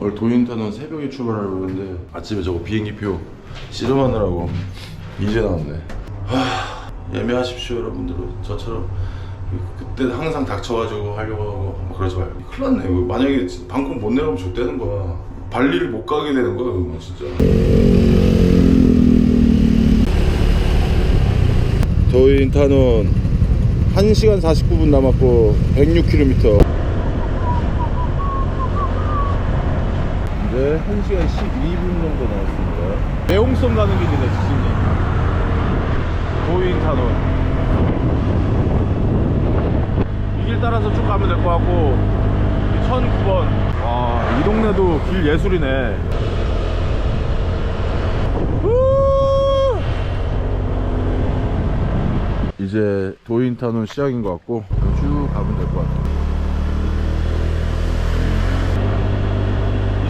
오늘 도인타는 새벽에 출발하려고 했는데 아침에 저거 비행기표 씨름하느라고 이제 나왔네. 하, 예매하십시오 여러분들은 저처럼 그때 항상 닥쳐가지고 하려고 하고 뭐 그러지 말고. 큰일 났네. 이거 만약에 방콕 못 내려가면 좆되는 거야. 발리를 못 가게 되는 거야 그거 진짜. 도인타는 1시간 49분 남았고 106km 이제 1시간 12분 정도 남았습니다. 매홍성 가는 길이네 지금 도인타는 이길 따라서 쭉 가면 될 것 같고 1009번. 와 이 동네도 길 예술이네. 후! 이제 도인타는 시작인 것 같고 쭉 가면 될 것 같아요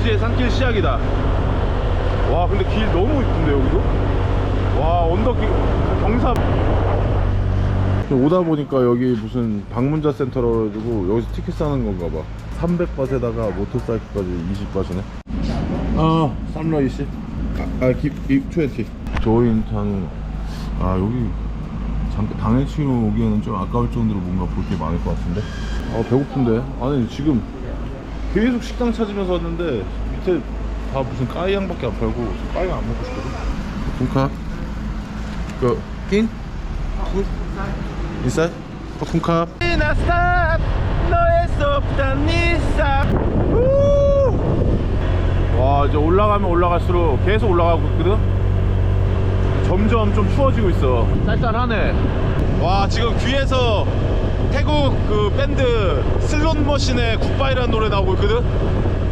이제 산길 시작이다. 와 근데 길 너무 이쁜데 여기도? 와 언덕 길 경사. 오다 보니까 여기 무슨 방문자 센터라 가지고 여기서 티켓 사는 건가 봐. 300바트에다가 모터사이클까지 20바트네. 아 쌈라이씨. 아, 아 기, 기, 20 조인타는 아 여기 당일치기로 오기에는 좀 아까울 정도로 뭔가 볼 게 많을 것 같은데? 아 배고픈데? 아니 지금 계속 식당 찾으면서 왔는데 밑에 다 무슨 까이양밖에 안 팔고 저 까이양 안 먹고 싶거든. 돈카 그 낀? 굿? 인사이드? 어, 돈카 와 이제 올라가면 올라갈수록 계속 올라가고 있거든? 점점 좀 추워지고 있어. 쌀쌀하네. 와 지금 귀에서 태국 그 밴드 슬롯머신의 굿바이라는 노래 나오고 있거든?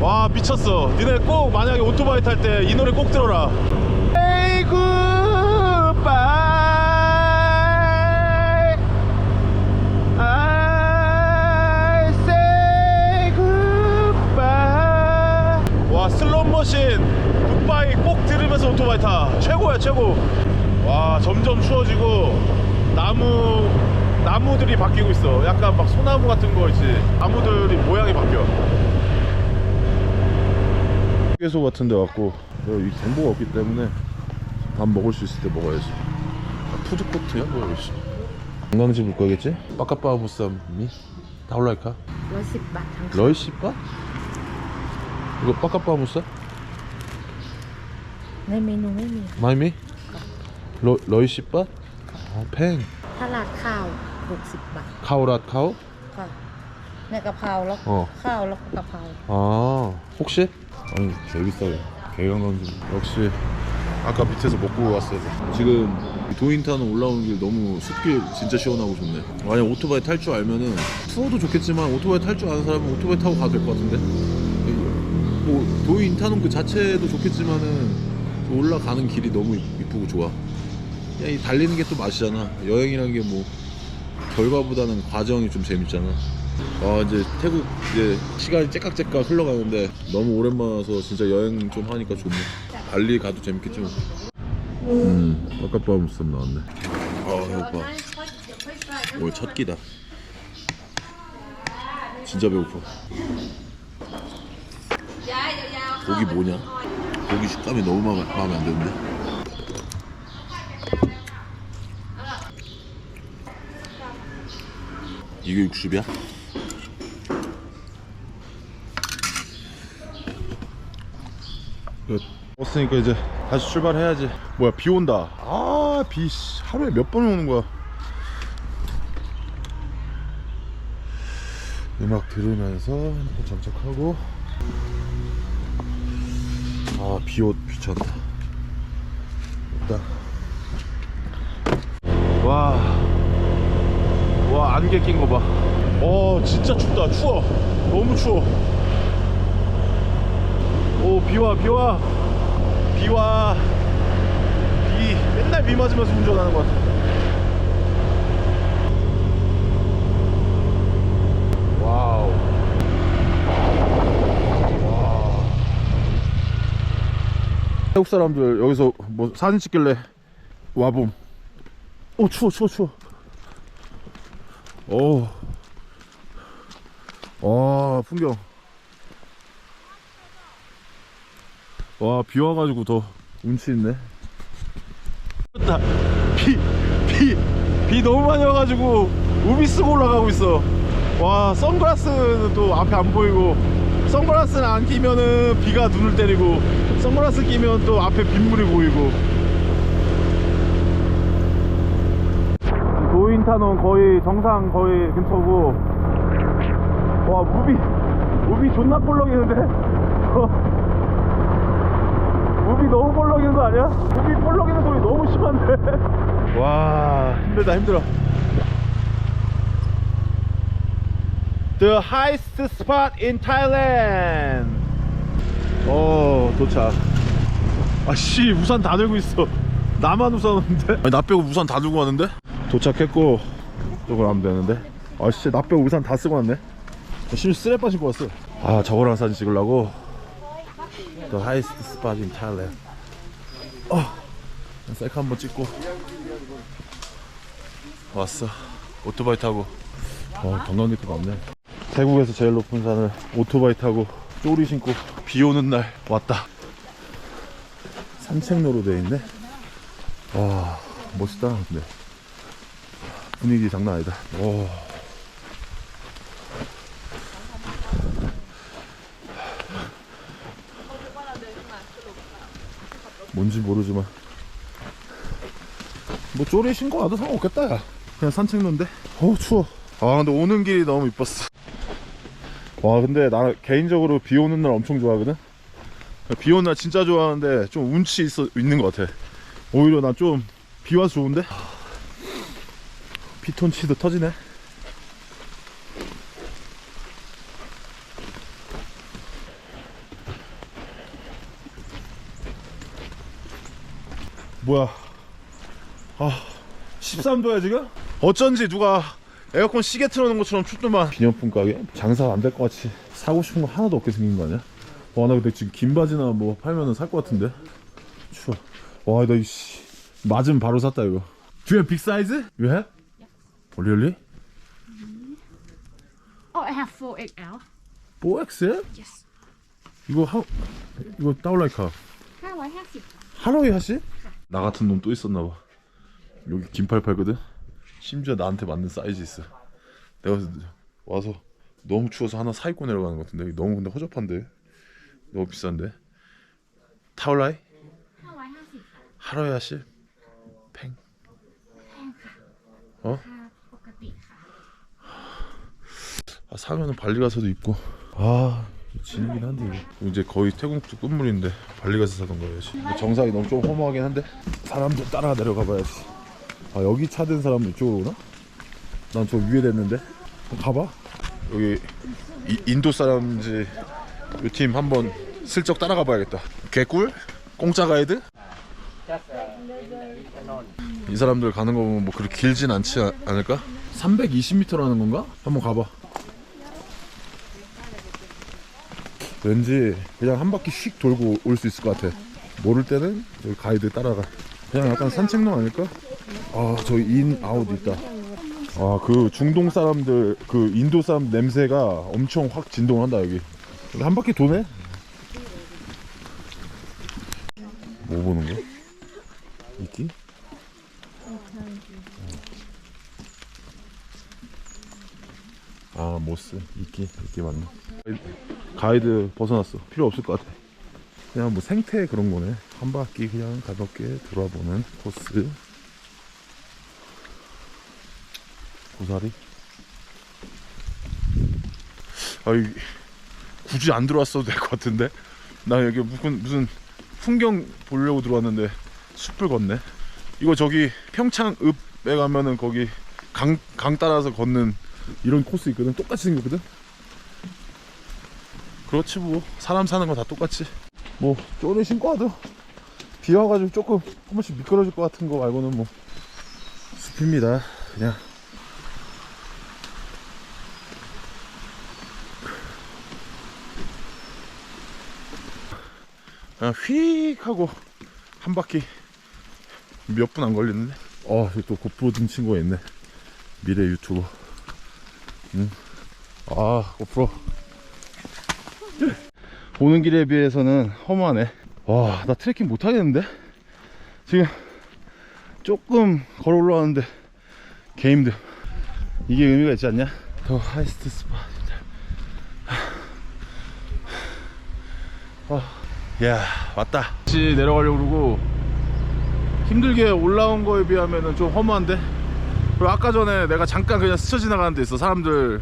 와 미쳤어. 니네 꼭 만약에 오토바이 탈 때 이 노래 꼭 들어라. Hey goodbye. I say goodbye. 와 슬롯머신 굿바이 꼭 들으면서 오토바이 타. 최고야 최고. 와 점점 추워지고 나무 나무들이 바뀌고 있어 약간 막 소나무 같은 거 있지 나무들이 모양이 바뀌어 휴게소 같은 데 왔고 이 정보가 없기 때문에 밥 먹을 수 있을 때 먹어야지 아, 푸드코트야? 뭐야 이씨 관광지 볼 거겠지? 빠까빠부쌈이 다올라이카 ร้อยสิบบาททั้ง 러이시빠? 이거 빠까빠부쌈? ในเมนูไม่มี 마이미? 러, 러이시빠? 아, 팽 ถ้าราดข้าว 60 บาท 카오랏 카오? ค่ะในกะเพราแล้ว 어 ข้าวแล้วก็กะเพรา 아 혹시? 아니 개비싸네 개관광지 역시 아까 밑에서 먹고 왔어야 돼 지금 도인타는 올라오는 길 너무 숲길 진짜 시원하고 좋네 만약 오토바이 탈 줄 알면은 투어도 좋겠지만 오토바이 탈 줄 아는 사람은 오토바이 타고 가도 될 것 같은데 뭐 도인타는 그 자체도 좋겠지만은 올라가는 길이 너무 이쁘고 좋아 그냥 이 달리는 게 또 맛이잖아 여행이란 게 뭐 결과보다는 과정이 좀 재밌잖아. 아 이제 태국 이제 시간이 째깍째깍 흘러가는데 너무 오랜만에 와서 진짜 여행 좀 하니까 좋네. 발리 가도 재밌겠지만. 음 아까빠 무쌈 나왔네. 아 배고파. 오늘 첫 끼다. 진짜 배고파. 고기 뭐냐? 고기 식감이 너무 마음에 안 드는데 이게 육즙이야? 왔으니까 이제 다시 출발해야지. 뭐야 비 온다. 아비 하루에 몇 번 오는 거야? 음악 들으면서 핸드폰 장착하고. 아 비옷 귀찮다. 없다. 와 와 안개 낀 거 봐. 어 진짜 춥다. 추워. 너무 추워. 오 비와 비와. 비와. 비. 맨날 비 맞으면서 운전하는 것 같아. 태국 사람들 여기서 뭐 사진 찍길래 와봄. 오 추워 추워 추워 오. 와 풍경 와, 비 와가지고 더 운치 있네. 나 비, 비, 비 너무 많이 와가지고 우비 쓰고 올라가고 있어. 와, 선글라스는 또 앞에 안 보이고, 선글라스는 안 끼면은 비가 눈을 때리고, 선글라스 끼면 또 앞에 빗물이 보이고. 도 인타는 거의 정상 거의 근처고, 와, 우비, 우비 존나 볼렁이는데? 우비 너무 볼렁이는 거 아니야? 우비 볼렁이는 소리 너무 심한데? 와 힘들다 힘들어 The highest spot in Thailand 어 도착 아씨 우산 다 들고 있어 나만 우산 없는데? 아니 나 빼고 우산 다 들고 왔는데? 도착했고 저걸 하면 되는데 아씨 나 빼고 우산 다 쓰고 왔네 심지어 쓰레빠 신고 왔어 아 저거랑 사진 찍으려고 The highest spot. 어, 셀카 한번 찍고 왔어. 오토바이 타고. 어, 관광객도 많네. 태국에서 제일 높은 산을 오토바이 타고 쪼리 신고 비 오는 날 왔다. 산책로로 돼 있네. 와, 멋있다. 근데 분위기 장난 아니다. 오. 뭔지 모르지만. 뭐 쪼리 신고 와도 상관없겠다 야. 그냥 산책로인데 어 추워. 아 근데 오는 길이 너무 이뻤어. 와 근데 나 개인적으로 비 오는 날 엄청 좋아하거든? 비 오는 날 진짜 좋아하는데 좀 운치 있어, 있는 것 같아. 오히려 난좀 비와 좋은데 피톤치도 터지네 뭐야 아 13도야 지금? 어쩐지 누가 에어컨 시계 틀어놓은 것처럼 춥더만 기념품 가게? 장사 안 될 것 같이 사고 싶은 거 하나도 없게 생긴 거 아니야? 와나 근데 지금 긴 바지나 뭐 팔면은 살 것 같은데 추워 와나 이씨 맞으면 바로 샀다 이거 Do? You have? Really? Oh, I have 4XL. 4XL? Yes. 이거 하 이거 따올라이카 550. 하루에 하시? 나 같은 놈 또 있었나 봐. 여기 긴팔 팔거든. 심지어 나한테 맞는 사이즈 있어. 내가 와서 너무 추워서 하나 사 입고 내려가는 것 같은데 너무 근데 허접한데 너무 비싼데. 타올라이 550. 하루에 하시 사면은 발리 가서도 입고. 아 지르긴 한데 이거. 이제 거의 태국도 끝물인데 발리 가서 사던 거야지. 정상이 너무 좀 허무하긴 한데 사람들 따라 내려가 봐야지. 아 여기 차든 사람은 이쪽으로 오나? 난 저 위에 됐는데 가봐. 여기 이- 인도 사람인지 이 팀 한번 슬쩍 따라가 봐야겠다. 개꿀? 공짜 가이드? 이 사람들 가는 거 보면 뭐 그렇게 길진 않지 않- 않을까? 320m라는 건가? 한번 가봐. 왠지 그냥 한 바퀴 휙 돌고 올 수 있을 것 같아. 모를 때는 여기 가이드 따라가. 그냥 약간 산책로 아닐까? 아, 저기 인, 아웃 있다. 아, 그 중동 사람들, 그 인도 사람 냄새가 엄청 확 진동을 한다, 여기. 여기 한 바퀴 도네? 뭐 보는 거야? 이끼? 아, 모스. 이끼. 이끼 맞네. 가이드 벗어났어. 필요 없을 것 같아. 그냥 뭐 생태 그런 거네. 한 바퀴 그냥 가볍게 돌아보는 코스. 고사리. 아이 굳이 안 들어왔어도 될 것 같은데. 나 여기 무슨 무슨 풍경 보려고 들어왔는데 숲을 걷네. 이거 저기 평창읍에 가면은 거기 강, 강 따라서 걷는 이런 코스 있거든. 똑같이 생겼거든. 그렇지 뭐. 사람 사는 거 다 똑같지. 뭐 쪼리 신고 와도 비 와가지고 조금 한 번씩 미끄러질 것 같은 거 말고는 뭐. 숲입니다. 그냥. 그냥 휙 하고 한 바퀴 몇 분 안 걸리는데? 어 또 고프로 든 친구가 있네. 미래 유튜버 응아 고프로 오는 길에 비해서는 허무하네. 와, 나 트레킹 못 하겠는데? 지금 조금 걸어 올라왔는데 개 힘들. 이게 의미가 있지 않냐? 더 하이스트 스팟. 어. 야, 왔다. 다시 내려가려고 그러고 힘들게 올라온 거에 비하면은 좀 허무한데? 그리고 아까 전에 내가 잠깐 그냥 스쳐 지나가는 데 있어. 사람들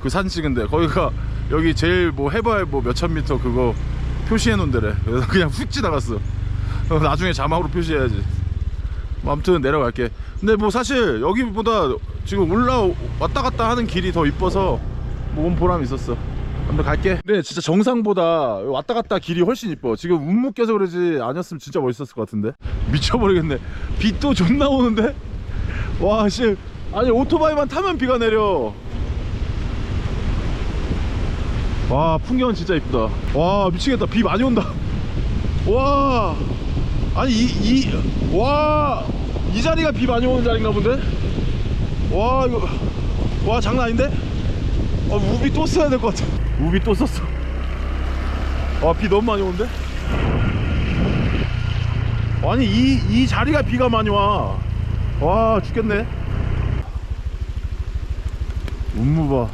그 사진 찍은데 거기가 여기 제일 뭐 해발 뭐 몇천 미터 그거 표시해 놓은 데래. 그래서 그냥 훅 지나갔어. 어, 나중에 자막으로 표시해야지. 뭐 아무튼 내려갈게. 근데 뭐 사실 여기보다 지금 올라 왔다 갔다 하는 길이 더 이뻐서 뭐온 보람 있었어. 한번 갈게. 근데 진짜 정상보다 왔다 갔다 길이 훨씬 이뻐. 지금 운 묶여서 그러지 아니었으면 진짜 멋있었을 것 같은데. 미쳐버리겠네. 비 또 존나 오는데? 와, 씨. 아니 오토바이만 타면 비가 내려. 와, 풍경은 진짜 이쁘다. 와, 미치겠다. 비 많이 온다. 와. 아니 이 이 와. 이 자리가 비 많이 오는 자리인가 본데? 와, 이거 와, 장난 아닌데? 어, 우비 또 써야 될 것 같아. 우비 또 썼어. 와, 비 너무 많이 오는데? 아니, 이, 이 자리가 비가 많이 와. 와, 죽겠네. 운무 봐.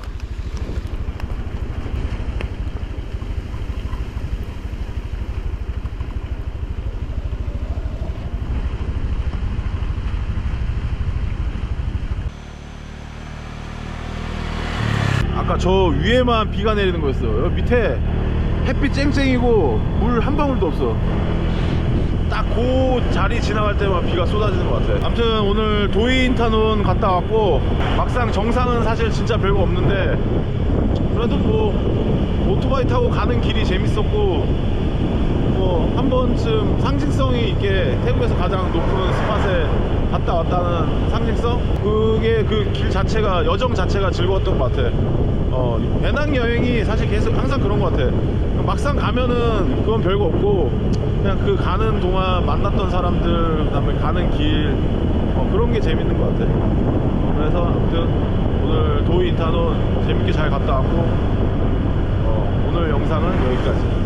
아까 저 위에만 비가 내리는 거였어. 밑에 햇빛 쨍쨍이고 물 한 방울도 없어. 딱 그 자리 지나갈 때만 비가 쏟아지는 것 같아. 아무튼 오늘 도이인타논 갔다 왔고 막상 정상은 사실 진짜 별거 없는데 그래도 뭐 오토바이 타고 가는 길이 재밌었고 뭐 한 번쯤 상징성이 있게 태국에서 가장 높은 스팟에 갔다 왔다는 상징성 그게 그 길 자체가 여정 자체가 즐거웠던 것 같아. 어 배낭 여행이 사실 계속 항상 그런 것 같아. 막상 가면은 그건 별거 없고 그냥 그 가는 동안 만났던 사람들 그 다음에 가는 길 어, 그런 게 재밌는 것 같아. 어, 그래서 아무튼 오늘 도이 인타논 재밌게 잘 갔다 왔고 어, 오늘 영상은 여기까지.